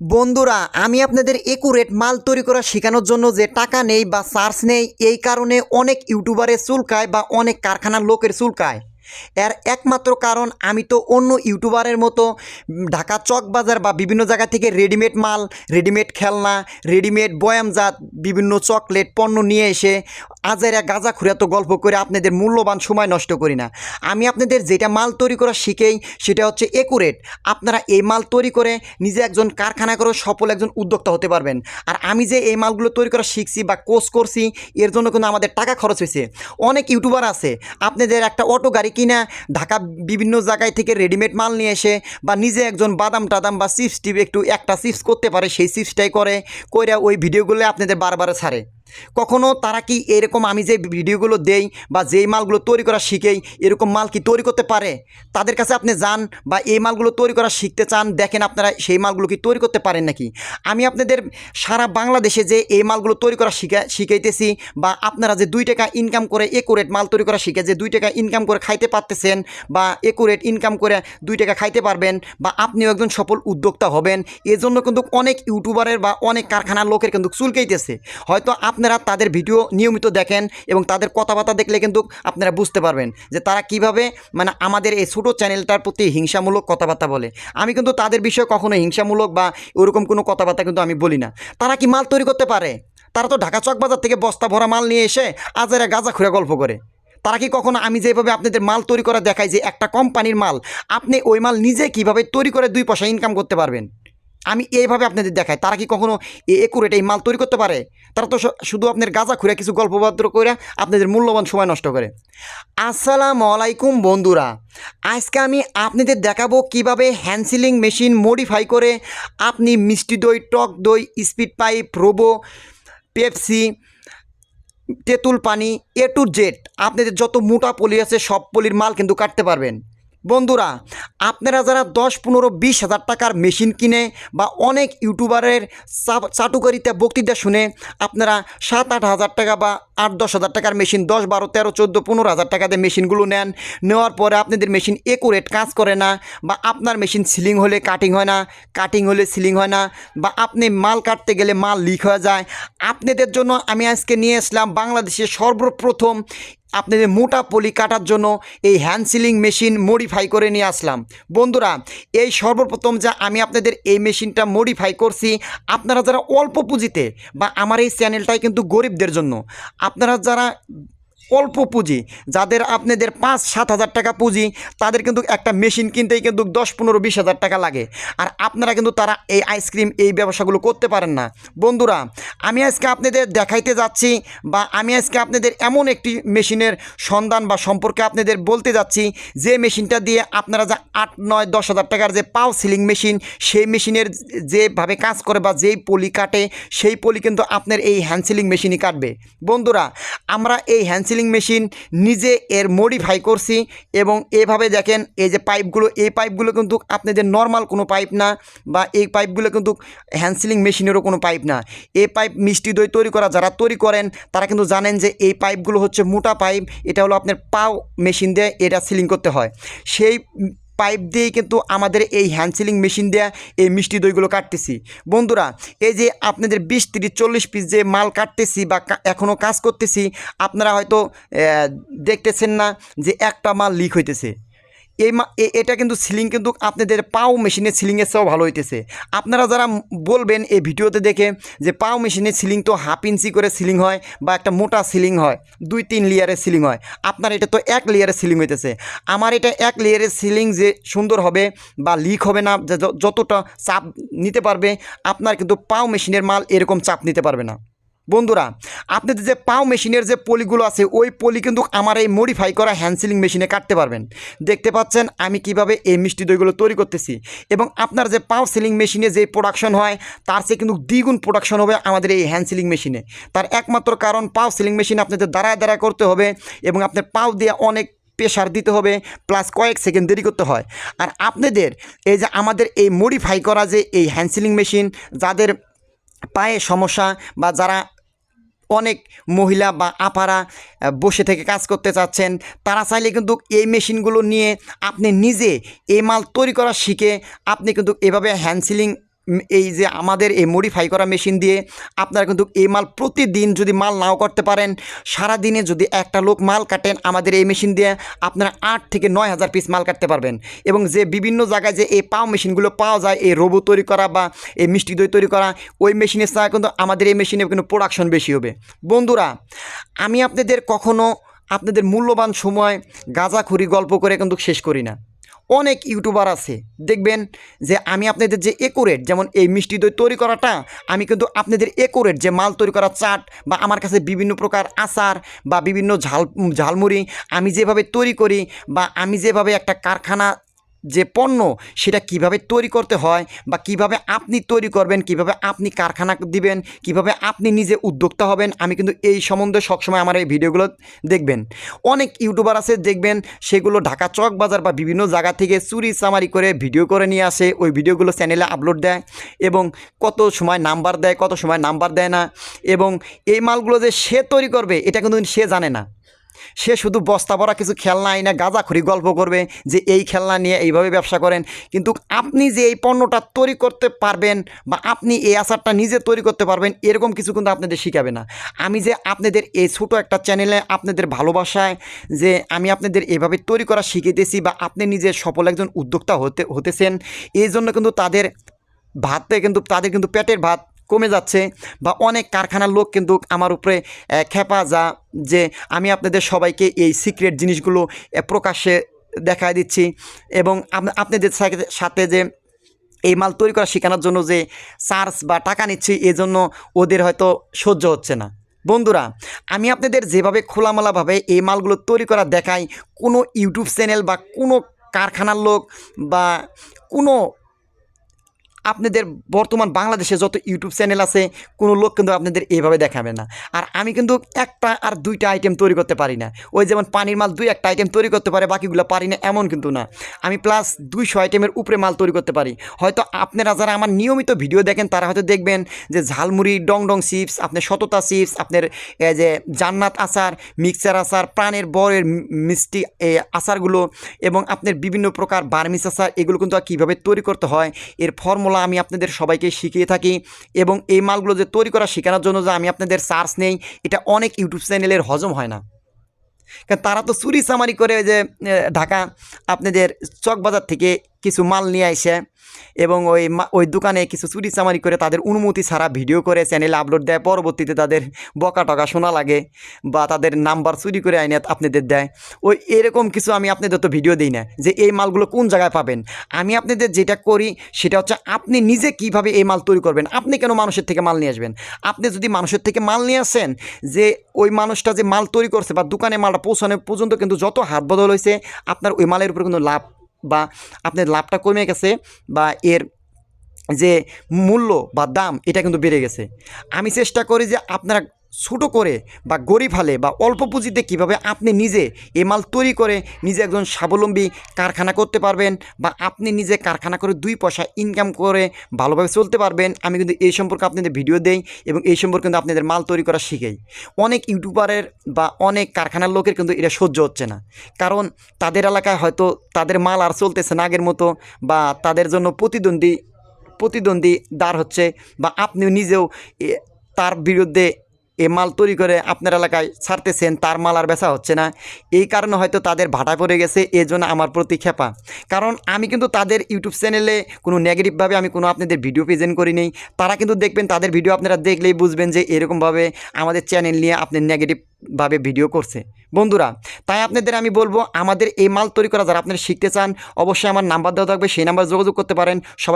বন্ধুরা, আমি আপনাদের একুরেট মাল তৈরি করা শেখানোর জন্য যে টাকা নেই বা চার্জ নেই, এই কারণে অনেক ইউটিউবারের চুলকায় বা অনেক কারখানার লোকের চুলকায়। এর একমাত্র কারণ, আমি তো অন্য ইউটিউবারের মতো ঢাকা চক বাজার বা বিভিন্ন জায়গা থেকে রেডিমেড মাল রেডিমেড খেলনা রেডিমেড বয়ামজাত বিভিন্ন চকলেট পণ্য নিয়ে এসে আজারা গাঁজা খুঁড়ে তো গল্প করে আপনাদের মূল্যবান সময় নষ্ট করি না। আমি আপনাদের যেটা মাল তৈরি করা শিখেই সেটা হচ্ছে একুরেট আপনারা এই মাল তৈরি করে নিজে একজন কারখানা করে সফল একজন উদ্যোক্তা হতে পারবেন। আর আমি যে এই মালগুলো তৈরি করা শিখছি বা কোর্স করছি, এর জন্য কিন্তু আমাদের টাকা খরচ হয়েছে। অনেক ইউটিউবার আছে। আপনাদের একটা অটো গাড়ি কিনা ঢাকা বিভিন্ন জায়গায় থেকে রেডিমেড মাল নিয়ে এসে বা নিজে একজন বাদাম টাদাম বা চিপস টিপ একটু একটা চিপস করতে পারে, সেই চিপসটাই করে, কইরা ওই ভিডিওগুলো আপনাদের বারবার ছাড়ে। কখনো তারা কি এরকম আমি যে ভিডিওগুলো দেই বা যেই মালগুলো তৈরি করা শিখেই এরকম মাল কি তৈরি করতে পারে? তাদের কাছে আপনি যান বা এই মালগুলো তৈরি করা শিখতে চান, দেখেন আপনারা সেই মালগুলো কি তৈরি করতে পারেন নাকি? আমি আপনাদের সারা বাংলাদেশে যে এই মালগুলো তৈরি করা শিখা, শিখাইতেছি বা আপনারা যে দুই টাকা ইনকাম করে একুরেট মাল তৈরি করা শিখে, যে দুই টাকা ইনকাম করে খাইতে পারতেছেন বা একুরেট ইনকাম করে দুই টাকা খাইতে পারবেন বা আপনিও একজন সফল উদ্যোক্তা হবেন, এজন্য কিন্তু অনেক ইউটিউবারের বা অনেক কারখানার লোকের কিন্তু চুলকাইতেছে হয়তো আপনারা তাদের ভিডিও নিয়মিত দেখেন এবং তাদের কথাবার্তা দেখলে কিন্তু আপনারা বুঝতে পারবেন যে তারা কীভাবে মানে আমাদের এই ছোটো চ্যানেলটার প্রতি হিংসামূলক কথাবার্তা বলে। আমি কিন্তু তাদের বিষয়ে কখনো হিংসামূলক বা ওরকম কোনো কথাবার্তা কিন্তু আমি বলি না। তারা কি মাল তৈরি করতে পারে? তারা তো ঢাকা চক বাজার থেকে বস্তা ভরা মাল নিয়ে এসে আজারে গাঁজা খুঁড়ে গল্প করে। তারা কি কখনো আমি যেভাবে আপনাদের মাল তৈরি করা দেখাই যে একটা কোম্পানির মাল, আপনি ওই মাল নিজে কীভাবে তৈরি করে দুই পয়সা ইনকাম করতে পারবেন? আমি এইভাবে আপনাদের দেখাই। তারা কি কখনো একুরেট এই মাল তৈরি করতে পারে? তারা তো শুধু আপনার গাঁজা খুঁড়ে কিছু গল্পবাদ্র করে আপনাদের মূল্যবান সময় নষ্ট করে। আসসালাম আলাইকুম বন্ধুরা, আজকে আমি আপনাদের দেখাবো কীভাবে হ্যান্ডসিলিং মেশিন মডিফাই করে আপনি মিষ্টি দই, টক দই স্পিড পাইপ রোবো পেপসি তেঁতুল পানি এ টু জেড আপনাদের যত মোটা পলি আছে সব পলির মাল কিন্তু কাটতে পারবেন। বন্ধুরা, আপনারা যারা দশ, পনেরো, বিশ হাজার টাকার মেশিন কিনে বা অনেক ইউটিউবারের চাটুকারিতা বক্তৃতা শুনে আপনারা সাত, আট হাজার টাকা বা আট, দশ হাজার টাকার মেশিন, দশ, বারো, তেরো, চোদ্দ, পনেরো হাজার টাকা দিয়ে মেশিনগুলো নেন। নেওয়ার পরে আপনাদের মেশিন একুরেট কাজ করে না বা আপনার মেশিন সিলিং হলে কাটিং হয় না কাটিং হলে সিলিং হয় না বা আপনি মাল কাটতে গেলে মাল লিক হয়ে যায়। আপনাদের জন্য আমি আজকে নিয়ে আসলাম বাংলাদেশের সর্বপ্রথম আপনাদের মোটা পলি কাটার জন্য এই হ্যান্ড সিলিং মেশিন মডিফাই করে নিয়ে আসলাম। বন্ধুরা, এই সর্বপ্রথম যা আমি আপনাদের এই মেশিনটা মডিফাই করছি, আপনারা যারা অল্প পুঁজিতে বা আমার এই চ্যানেলটাই কিন্তু গরিবদের জন্য, আপনারা যারা অল্প পুঁজি। যাদের আপনাদের পাঁচ, সাত হাজার টাকা পুঁজি, তাদের কিন্তু একটা মেশিন কিনতেই কিন্তু দশ, পনেরো, বিশ হাজার টাকা লাগে। আর আপনারা কিন্তু তারা এই আইসক্রিম, এই ব্যবসাগুলো করতে পারেন না। বন্ধুরা, আমি আজকে আপনাদের দেখাইতে যাচ্ছি বা আমি আজকে আপনাদের এমন একটি মেশিনের সন্ধান বা সম্পর্কে আপনাদের বলতে যাচ্ছি। যে মেশিনটা দিয়ে আপনারা যা আট, নয়, দশ হাজার টাকার যে পাও সিলিং মেশিন, সেই মেশিনের যেভাবে কাজ করে বা যেই পলি কাটে, সেই পলি কিন্তু আপনার এই হ্যান্ড সিলিং মেশিনই কাটবে। বন্ধুরা, আমরা এই হ্যান্ড সিলিং মেশিন নিজে এর মডিফাই করছি এবং এভাবে দেখেন এই যে পাইপগুলো এই পাইপগুলো কিন্তু আপনি যে নর্মাল কোনো পাইপ না বা এই পাইপগুলো কিন্তু হ্যান্ড সিলিং মেশিনেরও কোনো পাইপ না। এই পাইপ মিষ্টি দই তৈরি করা, যারা তৈরি করেন, তারা কিন্তু জানেন যে এই পাইপগুলো হচ্ছে মোটা পাইপ এটা হলো আপনার পাও মেশিন দিয়ে এটা সিলিং করতে হয়। সেই পাইপ দিয়েই কিন্তু আমাদের এই হ্যান্ড সিলিং মেশিন দেওয়া এই মিষ্টি দইগুলো কাটতেছি। বন্ধুরা, এই যে আপনাদের বিশ, তিরিশ, চল্লিশ পিস যে মাল কাটতেছি বা এখনও কাজ করতেছি, আপনারা হয়তো দেখতেছেন না যে একটা মাল লিক হইতেছে। এই এটা কিন্তু সিলিং কিন্তু আপনাদের পাও মেশিনের সিলিংয়ের চেয়েও ভালো হইতেছে। আপনারা যারা বলবেন এই ভিডিওতে দেখে যে পাও মেশিনের সিলিং তো হাফ ইঞ্চি করে সিলিং হয় বা একটা মোটা সিলিং হয়, দুই তিন লেয়ারের সিলিং হয়, আপনার এটা তো এক লেয়ারের সিলিং হইতেছে। আমার এটা এক লেয়ারের সিলিং যে সুন্দর হবে বা লিক হবে না যতটা চাপ নিতে পারবে, আপনার কিন্তু পাও মেশিনের মাল এরকম চাপ নিতে পারবে না। বন্ধুরা আপনাদের যে পাও মেশিনের যে পলিগুলো আছে, ওই পলি কিন্তু আমার এই মডিফাই করা হ্যান্ড সিলিং মেশিনে কাটতে পারবেন। দেখতে পাচ্ছেন আমি কীভাবে এই মিষ্টি দইগুলো তৈরি করতেছি এবং আপনার যে পাও সিলিং মেশিনে যে প্রোডাকশন হয়, তার চেয়ে কিন্তু দ্বিগুণ প্রোডাকশন হবে আমাদের এই হ্যান্ড সিলিং মেশিনে তার একমাত্র কারণ পাও সিলিং মেশিন আপনাদের দাঁড়ায় দাঁড়ায় করতে হবে এবং আপনার পাও দিয়ে অনেক প্রেশার দিতে হবে প্লাস কয়েক সেকেন্ড দেরি করতে হয়। আর আপনাদের এই যে আমাদের এই মডিফাই করা যে এই হ্যান্ড সিলিং মেশিন যাদের পায়ে সমস্যা বা যারা অনেক মহিলা বা আপারা বসে থেকে কাজ করতে চাচ্ছেন। তারা চাইলে কিন্তু এই মেশিনগুলো নিয়ে আপনি নিজে এই মাল তৈরি করা শিখে আপনি কিন্তু এভাবে হ্যান্ড সিলিং এই যে আমাদের এই মডিফাই করা মেশিন দিয়ে আপনারা কিন্তু এই মাল প্রতিদিন যদি মাল নাও করতে পারেন সারা দিনে যদি একটা লোক মাল কাটেন, আমাদের এই মেশিন দিয়ে আপনারা আট থেকে নয় হাজার পিস মাল কাটতে পারবেন। এবং যে বিভিন্ন জায়গায় যে এই পাও মেশিনগুলো পাওয়া যায়, এই রোবো তৈরি করা বা এই মিষ্টি দই তৈরি করা, ওই মেশিনের ছাড়া কিন্তু আমাদের এই মেশিনে কিন্তু প্রোডাকশন বেশি হবে। বন্ধুরা, আমি আপনাদের কখনো আপনাদের মূল্যবান সময় গাঁজাখুরি গল্প করে কিন্তু শেষ করি না। অনেক ইউটিউবার আছে। দেখবেন যে আমি আপনাদের যে একুরেট যেমন এই মিষ্টি দই তৈরি করাটা, আমি কিন্তু আপনাদের একুরেট যে মাল তৈরি করা চাট বা আমার কাছে বিভিন্ন প্রকার আচার বা বিভিন্ন ঝাল, ঝালমুড়ি আমি যেভাবে তৈরি করি বা আমি যেভাবে একটা কারখানা যে পণ্য সেটা কীভাবে তৈরি করতে হয় বা কীভাবে আপনি তৈরি করবেন, কীভাবে আপনি কারখানা দিবেন, কীভাবে আপনি নিজে উদ্যোক্তা হবেন, আমি কিন্তু এই সম্বন্ধে সবসময় আমার এই ভিডিওগুলো দেখবেন। অনেক ইউটিউবার আছে, দেখবেন সেগুলো ঢাকা চক বাজার বা বিভিন্ন জায়গা থেকে চুরি চামারি করে ভিডিও করে নিয়ে আসে, ওই ভিডিওগুলো চ্যানেলে আপলোড দেয় এবং কত সময় নাম্বার দেয়, কত সময় নাম্বার দেয় না এবং এই মালগুলো যে সে তৈরি করবে, এটা কিন্তু সে জানে না। সে শুধু বস্তা ভরা কিছু খেলনা আইনা গাঁজাখড়ি গল্প করবে যে এই খেলনা নিয়ে এইভাবে ব্যবসা করেন। কিন্তু আপনি যে এই পণ্যটা তৈরি করতে পারবেন বা আপনি এই আচারটা নিজে তৈরি করতে পারবেন, এরকম কিছু কিন্তু আপনাদের শিখাবে না। আমি যে আপনাদের এই ছোটো একটা চ্যানেলে আপনাদের ভালোবাসায় যে আমি আপনাদের এভাবে তৈরি করা শিখিয়েতেছি বা আপনি নিজে সফল একজন উদ্যোক্তা হতে, হতেছেন, এই জন্য কিন্তু তাদের ভাতে কিন্তু, তাদের কিন্তু পেটের ভাত কমে যাচ্ছে বা অনেক কারখানার লোক কিন্তু আমার উপরে খেপা যা যে আমি আপনাদের সবাইকে এই সিক্রেট জিনিসগুলো প্রকাশ্যে দেখায় দিচ্ছি এবং আপ- আপনাদের সাথে- সাথে যে এই মাল তৈরি করা শেখানোর জন্য যে চার্জ বা টাকা নিচ্ছি, এজন্য ওদের হয়তো সহ্য হচ্ছে না। বন্ধুরা, আমি আপনাদের যেভাবে খোলামেলাভাবে এই মালগুলো তৈরি করা দেখাই, কোনো ইউটিউব চ্যানেল বা কোনো কারখানার লোক বা কোনো আপনাদের বর্তমান বাংলাদেশে যত ইউটিউব চ্যানেল আছে, কোনো লোক কিন্তু আপনাদের এইভাবে দেখাবে না। আর আমি কিন্তু একটা আর দুইটা আইটেম তৈরি করতে পারি না। ওই যেমন পানির মাল দুই একটা আইটেম তৈরি করতে পারে, বাকিগুলো পারি না, এমন কিন্তু না। আমি প্লাস দুইশো আইটেমের উপরে মাল তৈরি করতে পারি। হয়তো আপনারা যারা আমার নিয়মিত ভিডিও দেখেন, তারা হয়তো দেখবেন যে ঝালমুড়ি ডং ডং চিপস, আপনার সততা চিপস, আপনার যে জান্নাত আচার মিক্সার আচার, প্রাণের বরের মিষ্টি আচারগুলো এবং আপনার বিভিন্ন প্রকার বার্মিস আচার, এগুলো কিন্তু কীভাবে তৈরি করতে হয়, এর ফর্মুলা আমি আপনাদের সবাইকে শিখিয়ে থাকি এবং এই মালগুলো যে তৈরি করা শেখানোর জন্য যে আমি আপনাদের চার্জ নেই, এটা অনেক ইউটিউব চ্যানেলের হজম হয় না। কারণ তারা তো চুরি চামারি করে যে ঢাকা আপনাদের চকবাজার থেকে কিছু মাল নিয়ে আসে। এবং ওই ওই দোকানে কিছু চুরি চামারি করে তাদের অনুমতি ছাড়া ভিডিও করে চ্যানেলে আপলোড দেয়। পরবর্তীতে তাদের বকা টকা শোনা লাগে বা তাদের নাম্বার চুরি করে আইনে আপনাদের দেয়। ওই এরকম কিছু আমি আপনাদের তো ভিডিও দিই না যে এই মালগুলো কোন জায়গায় পাবেন? আমি আপনাদের যেটা করি সেটা হচ্ছে আপনি নিজে কীভাবে এই মাল তৈরি করবেন? আপনি কেন মানুষের থেকে মাল নিয়ে আসবেন? আপনি যদি মানুষের থেকে মাল নিয়ে আসেন যে ওই মানুষটা যে মাল তৈরি করছে বা দোকানে মালটা পৌঁছানো পর্যন্ত কিন্তু যত হাত বদল হয়েছে আপনার ওই মালের উপরে কিন্তু লাভ বা আপনার লাভটা কমে গেছে বা এর যে মূল্য বা দাম, এটা কিন্তু বেড়ে গেছে। আমি চেষ্টা করি যে আপনারা ছোটো করে বা গরিব হালে বা অল্প পুঁজিতে কীভাবে আপনি নিজে এ মাল তৈরি করে নিজে একজন স্বাবলম্বী কারখানা করতে পারবেন বা আপনি নিজে কারখানা করে দুই পয়সা ইনকাম করে ভালোভাবে চলতে পারবেন, আমি কিন্তু এই সম্পর্কে আপনাদের ভিডিও দেই এবং এই সম্পর্কে কিন্তু আপনাদের মাল তৈরি করা শিখাই। অনেক ইউটিউবারের বা অনেক কারখানার লোকের কিন্তু এটা সহ্য হচ্ছে না। কারণ তাদের এলাকায় হয়তো তাদের মাল আর চলতেছে না আগের মতো বা তাদের জন্য প্রতিদ্বন্দ্বী প্রতিদ্বন্দ্বী দাঁড় হচ্ছে বা আপনিও নিজেও তার বিরুদ্ধে এ মাল তৈরি করে আপনার এলাকায় ছাড়তেছেন, তার মাল আর বেচা হচ্ছে না। এই কারণে হয়তো তাদের ভাটা পড়ে গেছে এই জন্য আমার প্রতি খেপা কারণ আমি কিন্তু তাদের ইউটিউব চ্যানেলে কোনো নেগেটিভভাবে আমি কোনো আপনাদের ভিডিও প্রেজেন্ট করি নেই। তারা কিন্তু দেখবেন, তাদের ভিডিও আপনারা দেখলেই বুঝবেন যে এরকমভাবে আমাদের চ্যানেল নিয়ে আপনি নেগেটিভভাবে ভিডিও করছে। বন্ধুরা, তাই আপনাদের আমি বলব, আমাদের এই মাল তৈরি করা যারা আপনারা শিখতে চান, অবশ্যই আমার নাম্বার দেওয়া থাকবে, সেই নাম্বার যোগাযোগ করতে পারেন। সবাই